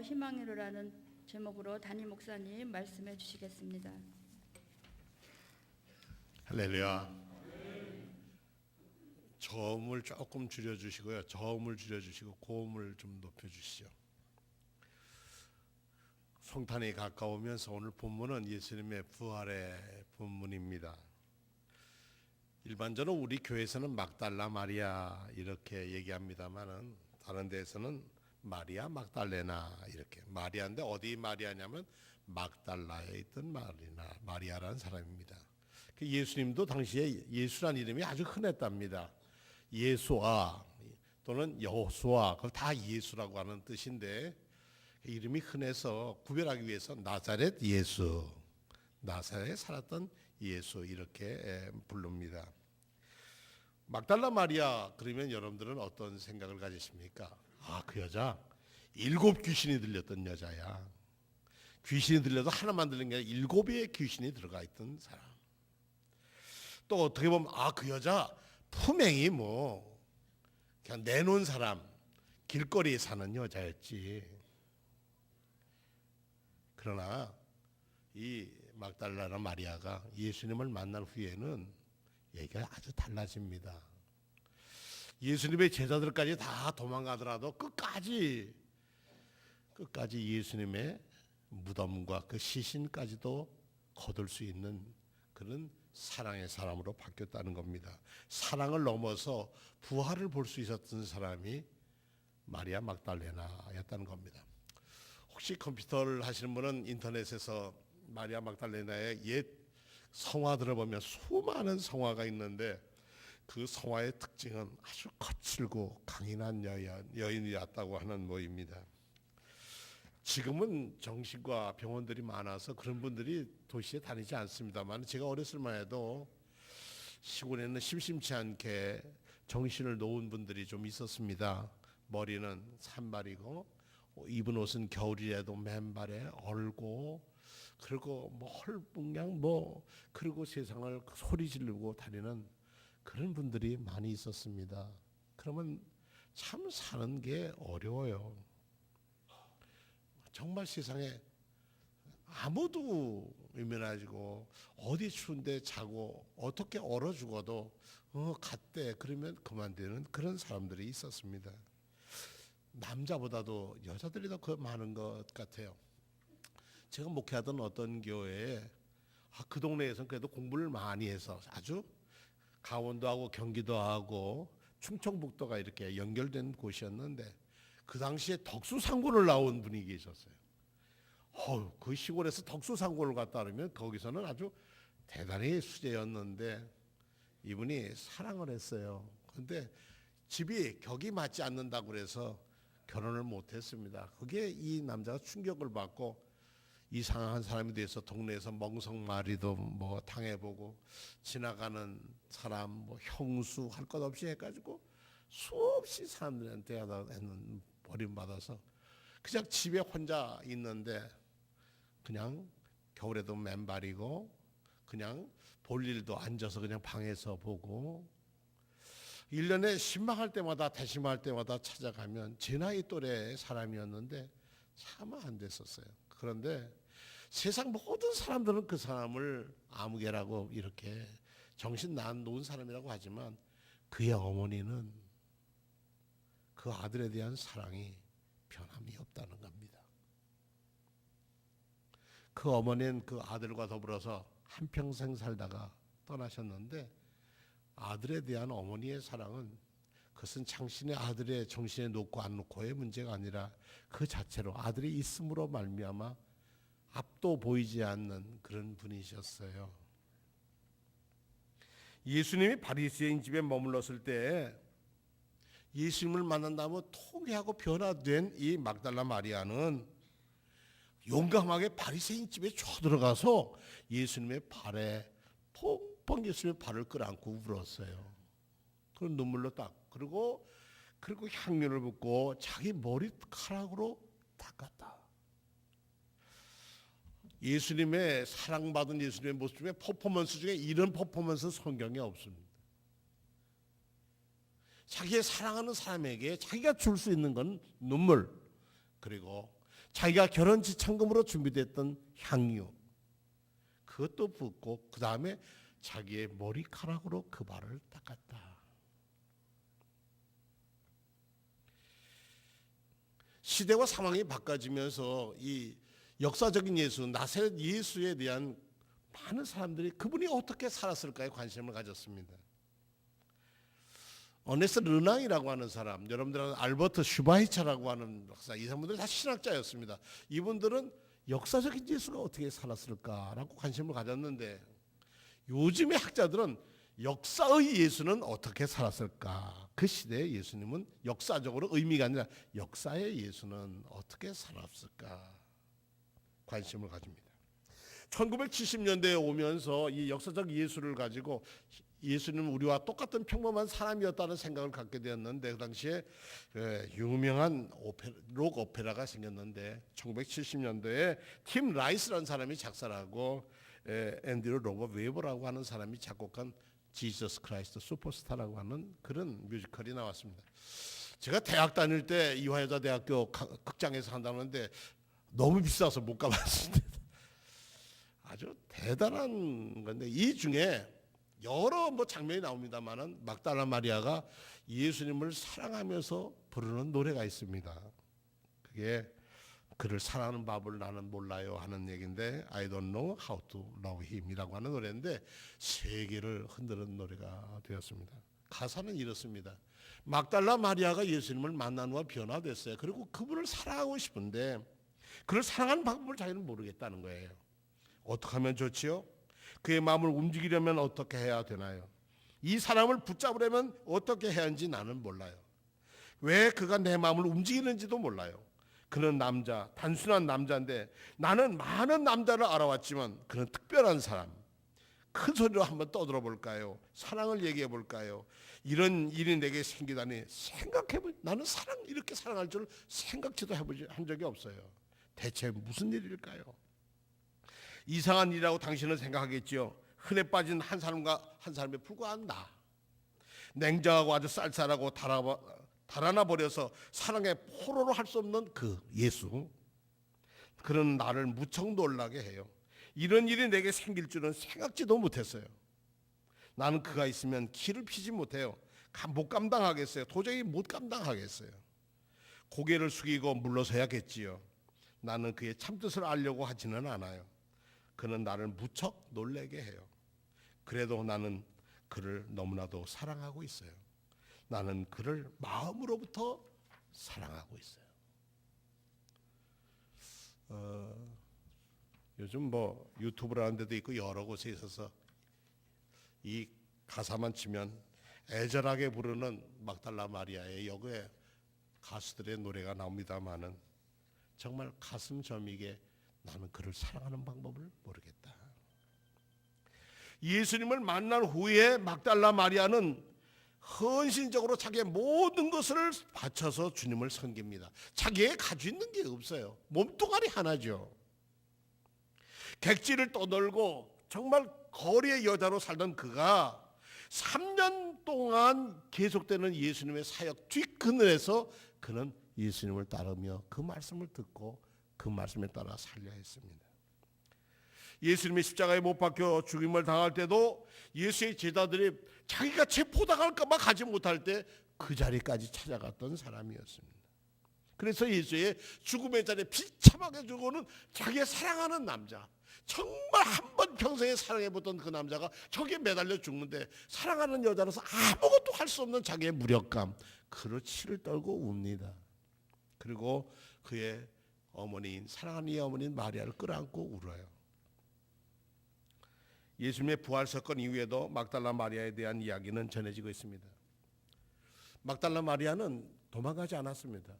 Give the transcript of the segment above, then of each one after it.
더 희망이로라는 제목으로 담임 목사님 말씀해 주시겠습니다. 할렐루야. 저음을 조금 줄여 주시고요. 저음을 줄여 주시고 고음을 좀 높여 주시죠. 성탄이 가까우면서 오늘 본문은 예수님의 부활의 본문입니다. 일반적으로 우리 교회에서는 막달라 마리아 이렇게 얘기합니다만은 다른 데에서는 마리아 막달레나 이렇게 마리아인데 어디 마리아냐면 막달라에 있던 마리나 마리아라는 사람입니다. 그 예수님도 당시에 예수란 이름이 아주 흔했답니다. 예수아 또는 여호수아 그걸 다 예수라고 하는 뜻인데 이름이 흔해서 구별하기 위해서 나사렛 예수, 나사렛에 살았던 예수 이렇게 부릅니다. 막달라 마리아 그러면 여러분들은 어떤 생각을 가지십니까? 아, 그 여자 일곱 귀신이 들렸던 여자야. 귀신이 들려도 하나만 들린 게 아니라 일곱의 귀신이 들어가 있던 사람. 또 어떻게 보면 아, 그 여자 품행이 뭐 그냥 내놓은 사람, 길거리에 사는 여자였지. 그러나 이 막달라나 마리아가 예수님을 만난 후에는 얘기가 아주 달라집니다. 예수님의 제자들까지 다 도망가더라도 끝까지 끝까지 예수님의 무덤과 그 시신까지도 거둘 수 있는 그런 사랑의 사람으로 바뀌었다는 겁니다. 사랑을 넘어서 부활을 볼 수 있었던 사람이 마리아 막달레나였다는 겁니다. 혹시 컴퓨터를 하시는 분은 인터넷에서 마리아 막달레나의 옛 성화들을 보면 수많은 성화가 있는데 그 성화의 특징은 아주 거칠고 강인한 여인, 여인이었다고 하는 모입니다. 지금은 정신과 병원들이 많아서 그런 분들이 도시에 다니지 않습니다만 제가 어렸을 만 해도 시골에는 심심치 않게 정신을 놓은 분들이 좀 있었습니다. 머리는 산발이고 입은 옷은 겨울이라도 맨발에 얼고 그리고 뭐 헐뿡냥 뭐 그리고 세상을 소리 지르고 다니는 그런 분들이 많이 있었습니다. 그러면 참 사는 게 어려워요. 정말 세상에 아무도 의미나지고 어디 추운데 자고 어떻게 얼어 죽어도 어 갔대 그러면 그만되는 그런 사람들이 있었습니다. 남자보다도 여자들이 더 그 많은 것 같아요. 제가 목회하던 어떤 교회에 아, 그 동네에서는 그래도 공부를 많이 해서 아주 강원도하고 경기도 하고 충청북도가 이렇게 연결된 곳이었는데 그 당시에 덕수상고를 나온 분이 계셨어요. 어우, 그 시골에서 덕수상고를 갔다 그러면 거기서는 아주 대단히 수제였는데 이분이 사랑을 했어요. 근데 집이 격이 맞지 않는다고 그래서 결혼을 못 했습니다. 그게 이 남자가 충격을 받고 이상한 사람이 돼서 동네에서 멍석마리도 뭐 당해보고 지나가는 사람 뭐 형수 할 것 없이 해가지고 수없이 사람들한테 하다 했는 버림받아서 그냥 집에 혼자 있는데 그냥 겨울에도 맨발이고 그냥 볼 일도 앉아서 그냥 방에서 보고 1년에 신방할 때마다 대신할 때마다 찾아가면 제 나이 또래 사람이었는데 참 안 됐었어요. 그런데 세상 모든 사람들은 그 사람을 아무개라고 이렇게 정신 난 놓은 사람이라고 하지만 그의 어머니는 그 아들에 대한 사랑이 변함이 없다는 겁니다. 그 어머니는 그 아들과 더불어서 한평생 살다가 떠나셨는데 아들에 대한 어머니의 사랑은 그것은 당신의 아들의 정신에 놓고 안 놓고의 문제가 아니라 그 자체로 아들이 있음으로 말미암아 앞도 보이지 않는 그런 분이셨어요. 예수님이 바리새인 집에 머물렀을 때 예수님을 만난다면 통회하고 변화된 이 막달라 마리아는 용감하게 바리새인 집에 쳐들어가서 예수님의 발에 펑펑 예수님의 발을 끌어안고 울었어요. 그런 눈물로 딱 그리고 그리고 향료를 붓고 자기 머리 카락으로 닦았다. 예수님의 사랑받은 예수님의 모습 중에 퍼포먼스 중에 이런 퍼포먼스 성경에 없습니다. 자기의 사랑하는 사람에게 자기가 줄 수 있는 건 눈물 그리고 자기가 결혼 지참금으로 준비됐던 향유 그것도 붓고 그 다음에 자기의 머리카락으로 그 발을 닦았다. 시대와 상황이 바꿔지면서 이 역사적인 예수 나사렛 예수에 대한 많은 사람들이 그분이 어떻게 살았을까에 관심을 가졌습니다. 어네스 르낭이라고 하는 사람, 여러분들은 알버트 슈바이처라고 하는 박사, 이 사람들은 다 신학자였습니다. 이분들은 역사적인 예수가 어떻게 살았을까라고 관심을 가졌는데 요즘의 학자들은 역사의 예수는 어떻게 살았을까? 그 시대의 예수님은 역사적으로 의미가 아니라 역사의 예수는 어떻게 살았을까? 관심을 가집니다. 1970년대에 오면서 이 역사적 예수를 가지고 예수님은 우리와 똑같은 평범한 사람이었다는 생각을 갖게 되었는데 그 당시에 그 유명한 오페라, 록 오페라가 생겼는데 1970년대에 팀 라이스라는 사람이 작사하고 앤드류 로버 웨버라고 하는 사람이 작곡한 지저스 크라이스트 슈퍼스타라고 하는 그런 뮤지컬이 나왔습니다. 제가 대학 다닐 때 이화여자대학교 가- 극장에서 한다는데 너무 비싸서 못 가봤습니다. 아주 대단한 건데 이 중에 여러 뭐 장면이 나옵니다만은 막달라 마리아가 예수님을 사랑하면서 부르는 노래가 있습니다. 그게 그를 사랑하는 법을 나는 몰라요 하는 얘기인데 I don't know how to love him이라고 하는 노래인데 세계를 흔드는 노래가 되었습니다. 가사는 이렇습니다. 막달라 마리아가 예수님을 만난 후와 변화됐어요. 그리고 그분을 사랑하고 싶은데 그를 사랑하는 방법을 자기는 모르겠다는 거예요. 어떻게 하면 좋지요? 그의 마음을 움직이려면 어떻게 해야 되나요? 이 사람을 붙잡으려면 어떻게 해야 하는지 나는 몰라요. 왜 그가 내 마음을 움직이는지도 몰라요. 그는 남자, 단순한 남자인데 나는 많은 남자를 알아왔지만 그는 특별한 사람. 큰 소리로 한번 떠들어 볼까요? 사랑을 얘기해 볼까요? 이런 일이 내게 생기다니 생각해 보. 나는 사랑 이렇게 사랑할 줄 생각지도 해보지 한 적이 없어요. 대체 무슨 일일까요? 이상한 일이라고 당신은 생각하겠지요. 흔해 빠진 한 사람과 한 사람에 불과한 나. 냉정하고 아주 쌀쌀하고 달아, 달아나 버려서 사랑의 포로로 할 수 없는 그 예수. 그런 나를 무척 놀라게 해요. 이런 일이 내게 생길 줄은 생각지도 못했어요. 나는 그가 있으면 키를 피지 못해요. 감- 못 감당하겠어요. 도저히 못 감당하겠어요. 고개를 숙이고 물러서야겠지요. 나는 그의 참뜻을 알려고 하지는 않아요. 그는 나를 무척 놀래게 해요. 그래도 나는 그를 너무나도 사랑하고 있어요. 나는 그를 마음으로부터 사랑하고 있어요. 어, 요즘 뭐 유튜브라는 데도 있고 여러 곳에 있어서 이 가사만 치면 애절하게 부르는 막달라 마리아의 역의 가수들의 노래가 나옵니다마는 정말 가슴 저미게 나는 그를 사랑하는 방법을 모르겠다. 예수님을 만난 후에 막달라 마리아는 헌신적으로 자기의 모든 것을 바쳐서 주님을 섬깁니다. 자기의 가지고 있는 게 없어요. 몸뚱아리 하나죠. 객지를 떠돌고 정말 거리의 여자로 살던 그가 3년 동안 계속되는 예수님의 사역 뒷그늘에서 그는 예수님을 따르며 그 말씀을 듣고 그 말씀에 따라 살려 했습니다. 예수님이 십자가에 못 박혀 죽임을 당할 때도 예수의 제자들이 자기가 체포당할까봐 가지 못할 때 그 자리까지 찾아갔던 사람이었습니다. 그래서 예수의 죽음의 자리에 비참하게 죽어는 자기의 사랑하는 남자, 정말 한 번 평생에 사랑해보던 그 남자가 저기에 매달려 죽는데 사랑하는 여자로서 아무것도 할 수 없는 자기의 무력감, 그로 치를 떨고 웁니다. 그리고 그의 어머니인 사랑하는 이 어머니인 마리아를 끌어안고 울어요. 예수님의 부활 사건 이후에도 막달라 마리아에 대한 이야기는 전해지고 있습니다. 막달라 마리아는 도망가지 않았습니다.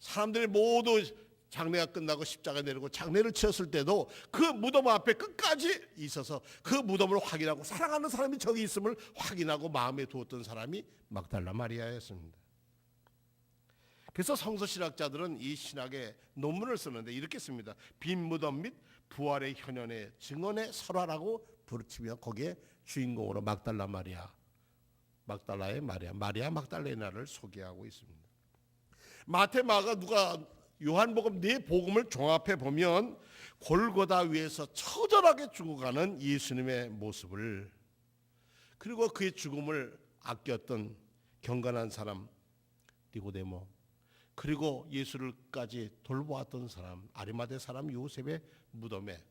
사람들이 모두 장례가 끝나고 십자가 내리고 장례를 치렀을 때도 그 무덤 앞에 끝까지 있어서 그 무덤을 확인하고 사랑하는 사람이 저기 있음을 확인하고 마음에 두었던 사람이 막달라 마리아였습니다. 그래서 성서 신학자들은 이 신학에 논문을 쓰는데 이렇게 씁니다. 빈 무덤 및 부활의 현현의 증언의 설화라고 부르치며 거기에 주인공으로 막달라 마리아, 막달라의 마리아, 마리아 막달레나를 소개하고 있습니다. 마테 마가 누가 요한복음 네 복음을 종합해 보면 골고다 위에서 처절하게 죽어가는 예수님의 모습을 그리고 그의 죽음을 아꼈던 경건한 사람 니고데모 그리고 예수를까지 돌보았던 사람 아리마대 사람 요셉의 무덤에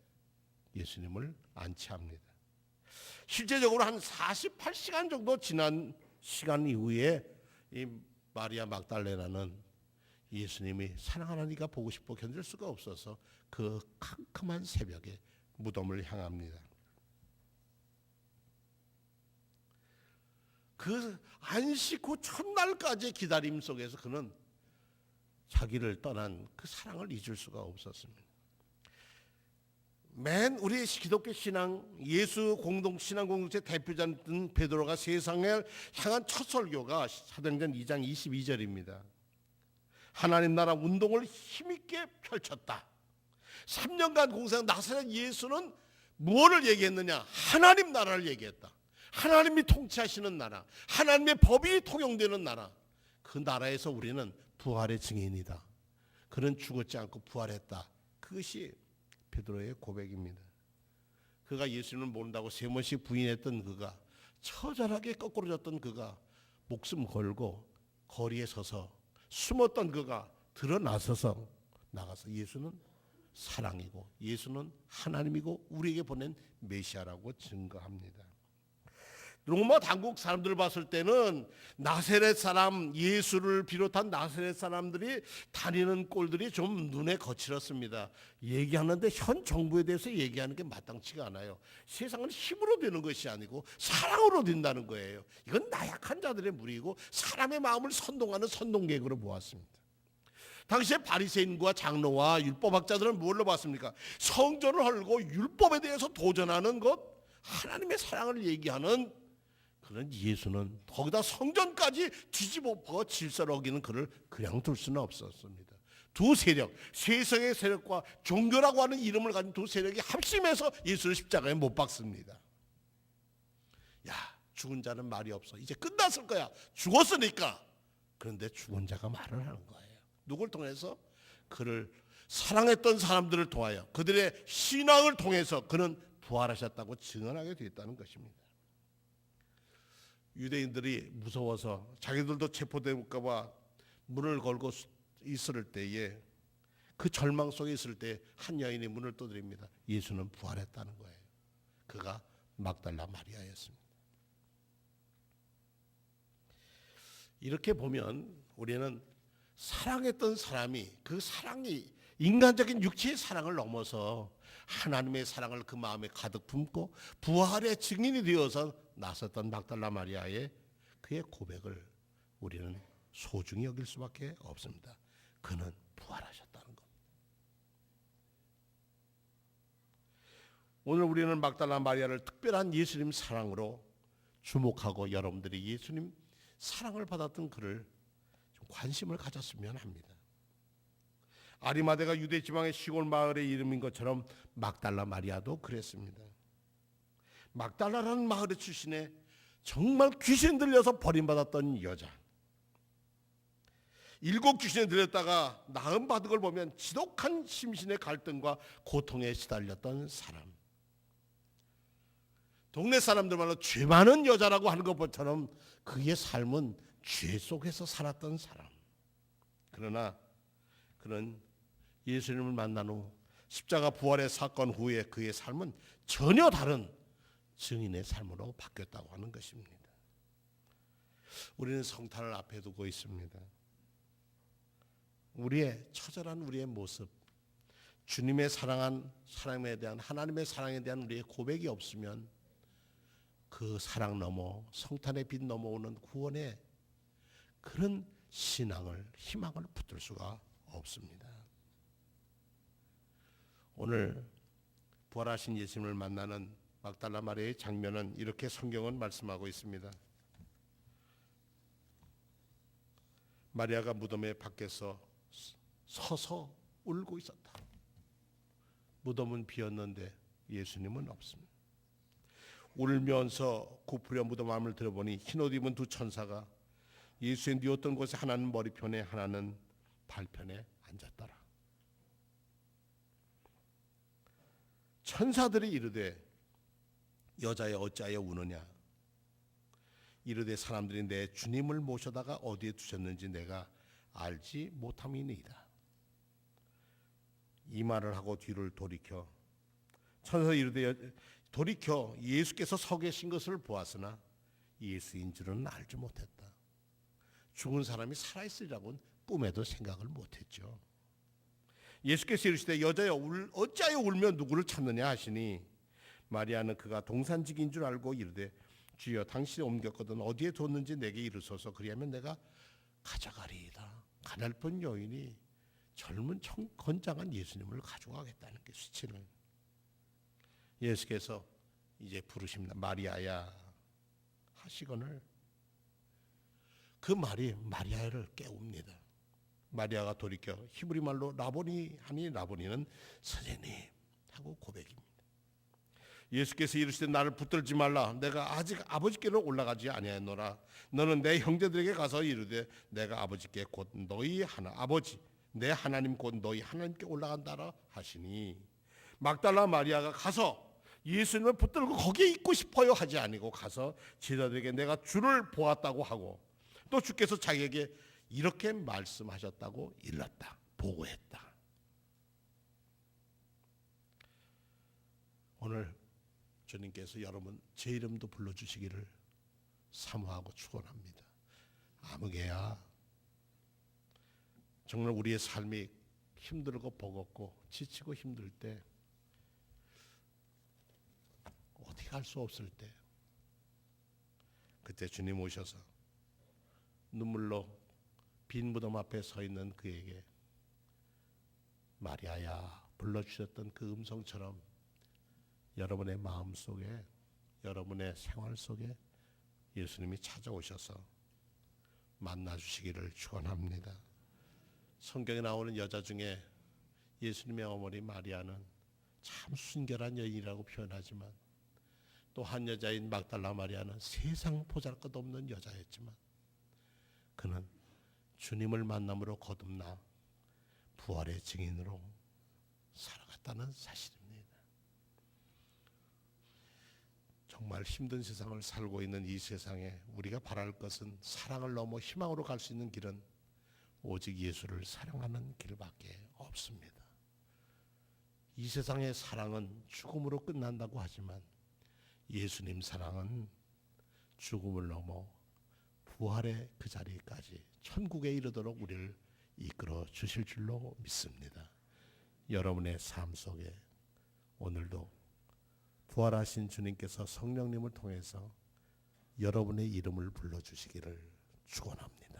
예수님을 안치합니다. 실제적으로 한 48시간 정도 지난 시간 이후에 이 마리아 막달레나는 예수님이 사랑하는 이가 보고 싶어 견딜 수가 없어서 그 캄캄한 새벽에 무덤을 향합니다. 그 안식 후 첫날까지 기다림 속에서 그는 자기를 떠난 그 사랑을 잊을 수가 없었습니다. 맨 우리 기독교 신앙 예수 공동 신앙 공동체 대표자인 베드로가 세상을 향한 첫 설교가 사도행전 2장 22절입니다. 하나님 나라 운동을 힘있게 펼쳤다. 3년간 공생 나사렛 예수는 무엇을 얘기했느냐? 하나님 나라를 얘기했다. 하나님이 통치하시는 나라, 하나님의 법이 통용되는 나라. 그 나라에서 우리는 부활의 증인이다. 그는 죽었지 않고 부활했다. 그것이 베드로의 고백입니다. 그가 예수님을 모른다고 세 번씩 부인했던 그가 처절하게 거꾸로 졌던 그가 목숨 걸고 거리에 서서 숨었던 그가 드러나서서 나가서 예수는 사랑이고 예수는 하나님이고 우리에게 보낸 메시아라고 증거합니다. 로마 당국 사람들 봤을 때는 나세렛 사람 예수를 비롯한 나세렛 사람들이 다니는 꼴들이 좀 눈에 거칠었습니다. 얘기하는데 현 정부에 대해서 얘기하는 게 마땅치가 않아요. 세상은 힘으로 되는 것이 아니고 사랑으로 된다는 거예요. 이건 나약한 자들의 무리고 사람의 마음을 선동하는 선동객으로 보았습니다. 당시에 바리새인과 장로와 율법학자들은 뭘로 봤습니까? 성전을 헐고 율법에 대해서 도전하는 것, 하나님의 사랑을 얘기하는 그런 예수는 거기다 성전까지 뒤집어 엎어 질서를 어기는 그를 그냥 둘 수는 없었습니다. 두 세력, 세상의 세력과 종교라고 하는 이름을 가진 두 세력이 합심해서 예수를 십자가에 못 박습니다. 야, 죽은 자는 말이 없어. 이제 끝났을 거야. 죽었으니까. 그런데 죽은 자가 말을 하는 거예요. 누굴 통해서? 그를 사랑했던 사람들을 통하여 그들의 신앙을 통해서 그는 부활하셨다고 증언하게 되었다는 것입니다. 유대인들이 무서워서 자기들도 체포될까봐 문을 걸고 있을 때에 그 절망 속에 있을 때 한 여인이 문을 두드립니다. 예수는 부활했다는 거예요. 그가 막달라 마리아였습니다. 이렇게 보면 우리는 사랑했던 사람이 그 사랑이 인간적인 육체의 사랑을 넘어서 하나님의 사랑을 그 마음에 가득 품고 부활의 증인이 되어서 나섰던 막달라 마리아의 그의 고백을 우리는 소중히 여길 수밖에 없습니다. 그는 부활하셨다는 겁니다. 오늘 우리는 막달라 마리아를 특별한 예수님 사랑으로 주목하고 여러분들이 예수님 사랑을 받았던 그를 좀 관심을 가졌으면 합니다. 아리마대가 유대 지방의 시골 마을의 이름인 것처럼 막달라 마리아도 그랬습니다. 막달라라는 마을의 출신에 정말 귀신 들려서 버림받았던 여자. 일곱 귀신에 들렸다가 나음 받은 걸 보면 지독한 심신의 갈등과 고통에 시달렸던 사람. 동네 사람들 말로 죄 많은 여자라고 하는 것처럼 그의 삶은 죄 속에서 살았던 사람. 그러나 그는 예수님을 만난 후 십자가 부활의 사건 후에 그의 삶은 전혀 다른 증인의 삶으로 바뀌었다고 하는 것입니다. 우리는 성탄을 앞에 두고 있습니다. 우리의 처절한 우리의 모습, 주님의 사랑한 사랑에 대한 하나님의 사랑에 대한 우리의 고백이 없으면 그 사랑 넘어 성탄의 빛 넘어오는 구원의 그런 신앙을 희망을 붙들 수가 없습니다. 오늘 부활하신 예수님을 만나는 막달라 마리아의 장면은 이렇게 성경은 말씀하고 있습니다. 마리아가 무덤의 밖에서 서서 울고 있었다. 무덤은 비었는데 예수님은 없습니다. 울면서 고프려 무덤 마음을 들어보니 흰옷 입은 두 천사가 예수의 누웠던 곳에 하나는 머리편에 하나는 발편에 앉았더라. 천사들이 이르되 여자여 어찌하여 우느냐 이르되 사람들이 내 주님을 모셔다가 어디에 두셨는지 내가 알지 못함이니이다. 이 말을 하고 뒤를 돌이켜 천사 이르되 여- 돌이켜 예수께서 서 계신 것을 보았으나 예수인 줄은 알지 못했다. 죽은 사람이 살아 있으리라고는 꿈에도 생각을 못했죠. 예수께서 이르시되 여자여 울, 어찌하여 울며 누구를 찾느냐 하시니 마리아는 그가 동산직인 줄 알고 이르되 주여 당신이 옮겼거든 어디에 뒀는지 내게 이르소서 그리하면 내가 가져가리이다. 가날픈 여인이 젊은 청, 건장한 예수님을 가져가겠다는 게 수치는 예수께서 이제 부르십니다. 마리아야 하시거늘 그 말이 마리아를 깨웁니다. 마리아가 돌이켜 히브리 말로 라보니 하니 라보니는 선생님 하고 고백입니다. 예수께서 이르시되 나를 붙들지 말라 내가 아직 아버지께로 올라가지 아니하노라 너는 내 형제들에게 가서 이르되 내가 아버지께 곧 너희 하나 아버지 내 하나님 곧 너희 하나님께 올라간다라 하시니 막달라 마리아가 가서 예수님을 붙들고 거기에 있고 싶어요 하지 아니고 가서 제자들에게 내가 주를 보았다고 하고 또 주께서 자기에게 이렇게 말씀하셨다고 일렀다 보고했다 오늘 주님께서 여러분 제 이름도 불러주시기를 사모하고 축원합니다. 아무개야 정말 우리의 삶이 힘들고 버겁고 지치고 힘들 때 어디 갈수 없을 때 그때 주님 오셔서 눈물로 빈 무덤 앞에 서 있는 그에게 마리아야 불러주셨던 그 음성처럼 여러분의 마음 속에 여러분의 생활 속에 예수님이 찾아오셔서 만나 주시기를 축원합니다. 성경에 나오는 여자 중에 예수님의 어머니 마리아는 참 순결한 여인이라고 표현하지만 또 한 여자인 막달라 마리아는 세상 보잘것없는 여자였지만 그는 주님을 만남으로 거듭나 부활의 증인으로 살아갔다는 사실입니다. 정말 힘든 세상을 살고 있는 이 세상에 우리가 바랄 것은 사랑을 넘어 희망으로 갈 수 있는 길은 오직 예수를 사랑하는 길밖에 없습니다. 이 세상의 사랑은 죽음으로 끝난다고 하지만 예수님 사랑은 죽음을 넘어 부활의 그 자리까지 천국에 이르도록 우리를 이끌어 주실 줄로 믿습니다. 여러분의 삶 속에 오늘도 부활하신 주님께서 성령님을 통해서 여러분의 이름을 불러 주시기를 축원합니다.